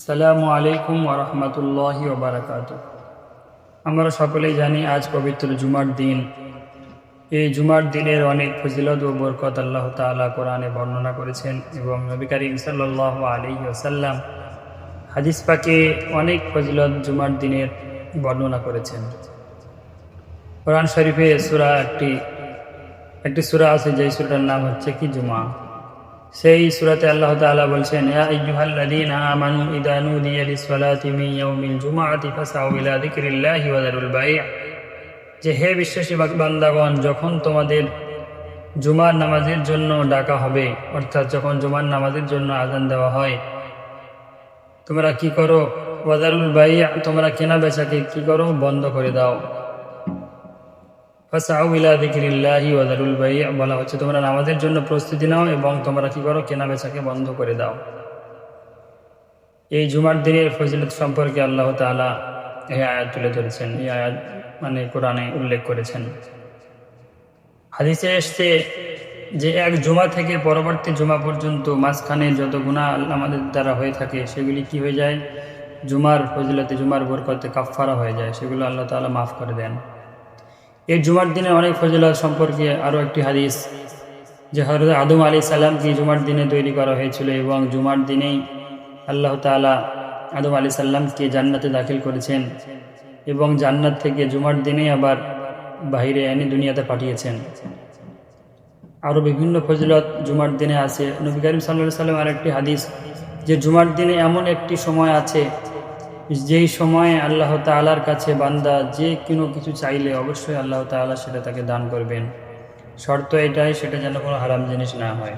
আসসালামু আলাইকুম ওরহমতুল্লাহি ওবরাকাত আমরা সকলেই জানি আজ পবিত্র জুমার দিন। এই জুমার দিনের অনেক ফজিলত ও বরকত আল্লাহ তাআলা কোরআনে বর্ণনা করেছেন এবং নবী করিম সাল্লাহ আলী ওসাল্লাম হাদিস পাকে অনেক ফজিলত জুমার দিনের বর্ণনা করেছেন। কোরআন শরীফে সুরা একটি একটি সুরা আছে যেই সুরাটার নাম হচ্ছে কি জুমা? সেই সুরাতে আল্লাহ তাআলা বলছেন, ইয়া আইয়ুহাল্লাযীনা আমানু ইযা নুদিয়া লিস-সালাতি মিন ইয়াউমিল জুমআতি ফাসআউ ইলা যিকরিল্লাহি ওয়া যারুল বাই' যে হে বিশ্বাসী বান্দাগণ, যখন তোমাদের জুমার নামাজের জন্য ডাকা হবে, অর্থাৎ যখন জুমার নামাজের জন্য আজান দেওয়া হয়, তোমরা কি করো? ওয়াদারুল বাইয়া তোমরা কেনা বেচাকে কি করো? বন্ধ করে দাও। ফাসাউ ইলা যিকরিল্লাহি ওয়া যারুল বাই' বলা হচ্ছে, তোমরা নামাজের জন্য প্রস্তুতি নাও এবং তোমরা কি করো? কেনা বেচাকে বন্ধ করে দাও। এই জুমার দিনের ফজিলত সম্পর্কে আল্লাহ তাআলা এই আয়াত তুলে ধরেছেন। এই আয়াত মানে কোরআনে উল্লেখ করেছেন। হাদিসে এসছে যে এক জুমা থেকে পরবর্তী জুমা পর্যন্ত মাঝখানে যত গুণা আমাদের দ্বারা হয়ে থাকে, সেগুলি কি হয়ে যায়? জুমার ফজিলতে, জুমার বরকতে কাফফারা হয়ে যায়। সেগুলো আল্লাহ তাআলা মাফ করে দেন। এই জুমার দিনে অনেক ফজিলত সম্পর্কে আরও একটি হাদিস, যে হরত আদম আলী সাল্লামকে জুমার দিনে তৈরি করা হয়েছিল এবং জুমার দিনেই আল্লাহ তাআলা আদম আলী সাল্লামকে জান্নাতে দাখিল করেছেন এবং জান্নাত থেকে জুমার দিনেই আবার বাহিরে এনে দুনিয়াতে পাঠিয়েছেন। আরও বিভিন্ন ফজিলত জুমার দিনে আছে। নবী করিম সাল্লা সাল্লাম আর একটি হাদিস, যে জুমার দিনে এমন একটি সময় আছে যেই সময়ে আল্লাহ তালার কাছে বান্দা যে কোনো কিছু চাইলে অবশ্যই আল্লাহ তাআলা সেটা তাকে দান করবেন। শর্ত এটাই, সেটা যেন কোনো হারাম জিনিস না হয়।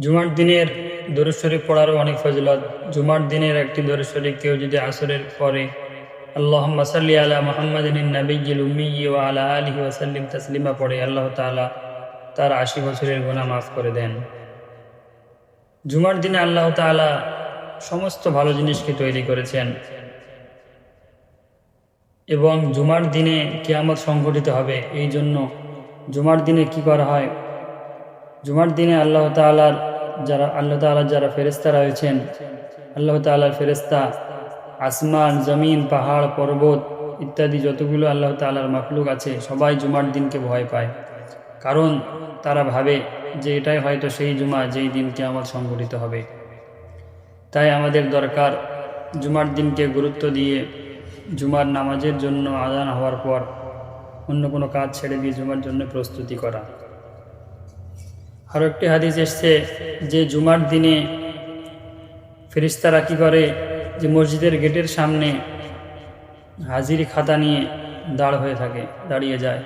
জুমার দিনের দরুদ শরীফ পড়ারও অনেক ফজিলত। জুমার দিনের একটি দরুদ শরীফ কেউ যদি আসরের পরে আল্লাহ মাসাল্লি আলা মোহাম্মদিন নবীল উম্মি ও আলা আলহি ওসাল্লিম তসলিমা পড়ে আল্লাহ তাআলা তার আশি বছরের গোনা মাফ করে দেন। জুমার দিনে আল্লাহ তাআলা সমস্ত ভালো জিনিসকে তৈরি করেছেন। এবং জুমার দিনে কিয়ামত সংঘটিত হবে, এই জন্য জুমার দিনে কি করা হয়? জুমার দিনে আল্লাহ তালার যারা, আল্লাহ তালার যারা ফেরেস্তা রয়েছেন, আল্লাহ তালার ফেরেস্তা আসমান, জমিন, পাহাড়, পর্বত ইত্যাদি যতগুলো আল্লাহ তালার মাখলুক আছে, সবাই জুমার দিনকে ভয় পায়। কারণ তারা ভাবে যে এটাই হয়তো সেই জুমা যেই দিন কিয়ামত সংঘটিত হবে। তাই আমাদের দরকার জুমার দিনকে গুরুত্ব দিয়ে জুমার নামাজের জন্য আদান হওয়ার পর অন্য কোনো কাজ ছেড়ে দিয়ে জুমার জন্য প্রস্তুতি করা। আরও একটি হাদিস এসছে যে জুমার দিনে ফেরিস্তারা কী করে? যে মসজিদের গেটের সামনে হাজিরি খাতা নিয়ে দাঁড় হয়ে থাকে, দাঁড়িয়ে যায়।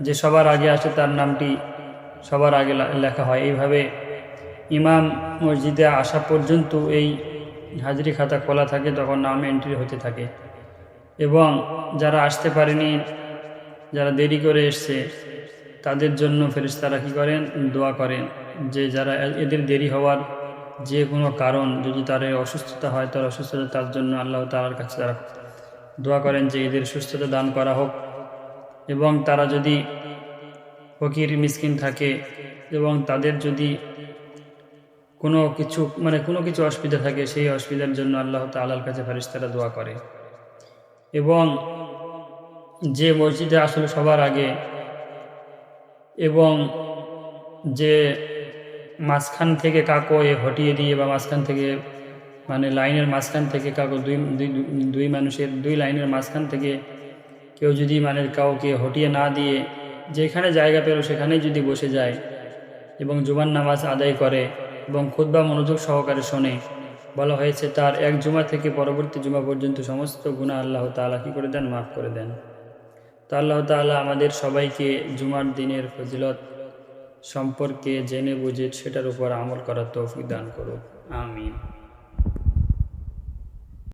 যে সবার আগে আসে তার নামটি সবার আগে লেখা হয়। এইভাবে ইমাম মসজিদে আসা পর্যন্ত এই হাজিরি খাতা খোলা থাকে, তখন নাম এন্ট্রি হতে থাকে। এবং যারা আসতে পারেনি, যারা দেরি করে এসছে, তাদের জন্য ফেরিস্তারা কী করেন? দোয়া করেন যে যারা এদের দেরি হওয়ার যে কোনো কারণ, যদি তার অসুস্থতা হয়, তার অসুস্থতা তার জন্য আল্লাহ তালার কাছে তারা দোয়া করেন যে এদের সুস্থতা দান করা হোক। এবং তারা যদি ফকির, মিসকিন থাকে, এবং তাদের যদি কোনো কিছু মানে কোনো কিছু অসুবিধা থাকে, সেই অসুবিধার জন্য আল্লাহ তালার কাছে ফারিস্তারা দোয়া করে। এবং যে মসজিদে আসলে সবার আগে এবং যে মাঝখান থেকে কাকো এ হটিয়ে দিয়ে বা মাঝখান থেকে মানে লাইনের মাঝখান থেকে কাকো দুই দুই মানুষের, দুই লাইনের মাঝখান থেকে কেউ যদি মানে কাউকে হটিয়ে না দিয়ে যেখানে জায়গা পেল সেখানেই যদি বসে যায় এবং জুবান নামাজ আদায় করে এবং খুদ্া মনোযোগ সহকারে শোনে। বলা হয়েছে, তার এক জুমা থেকে পরবর্তী জুমা পর্যন্ত সমস্ত গুণা আল্লাহ তালা কী করে দেন? মাফ করে দেন। তা আল্লাহ তালা আমাদের সবাইকে জুমার দিনের ফজিলত সম্পর্কে জেনে বুঝে সেটার উপর আমল করার তৌফিক দান করুক। আমিন।